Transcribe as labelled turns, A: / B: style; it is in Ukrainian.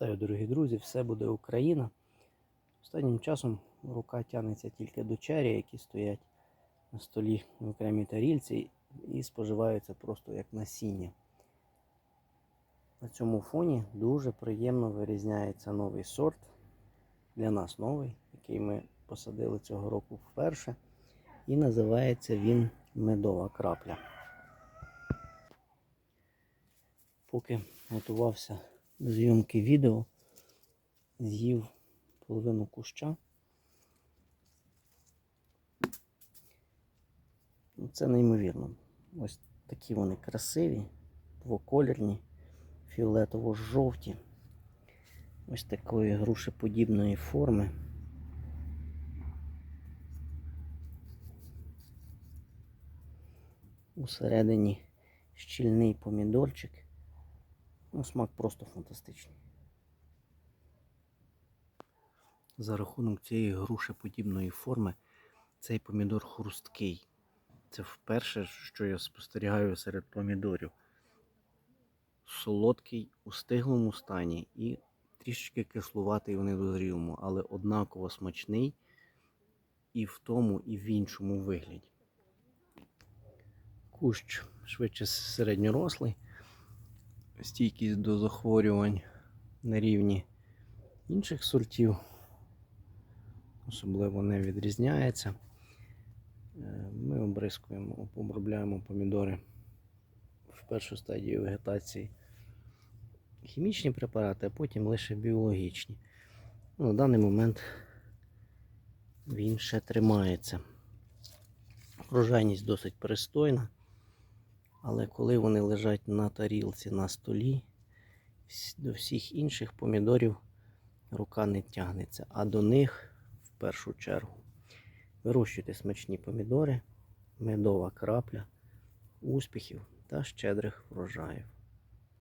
A: Вітаю, дорогі друзі, все буде Україна. Останнім часом рука тягнеться тільки до чері, які стоять на столі в окремій тарільці і споживаються просто як насіння. На цьому фоні дуже приємно вирізняється новий сорт. Для нас новий, який ми посадили цього року вперше. І називається він медова крапля. Поки готувався зйомки відео, з'їв половину куща. Ну, Це неймовірно. Ось такі вони красиві, двоколірні, фіолетово-жовті, ось такої грушеподібної форми. Усередині щільний помідорчик. Ну, смак просто фантастичний. За рахунок цієї грушеподібної форми цей помідор хрусткий. Це вперше, що я спостерігаю серед помідорів. Солодкий у стиглому стані і трішечки кислуватий у недозрілому, але однаково смачний і в тому, і в іншому вигляді. Кущ швидше середньорослий, стійкість до захворювань на рівні інших сортів особливо не відрізняється. Е, Ми обрискуємо, обробляємо помідори в першу стадію вегетації хімічні препарати, а потім лише біологічні. Ну, На даний момент він ще тримається. Врожайність досить пристойна, але коли вони лежать на тарілці на столі, до всіх інших помідорів рука не тягнеться, а до них в першу чергу. Вирощуйте смачні помідори, медова крапля, успіхів та щедрих врожаїв.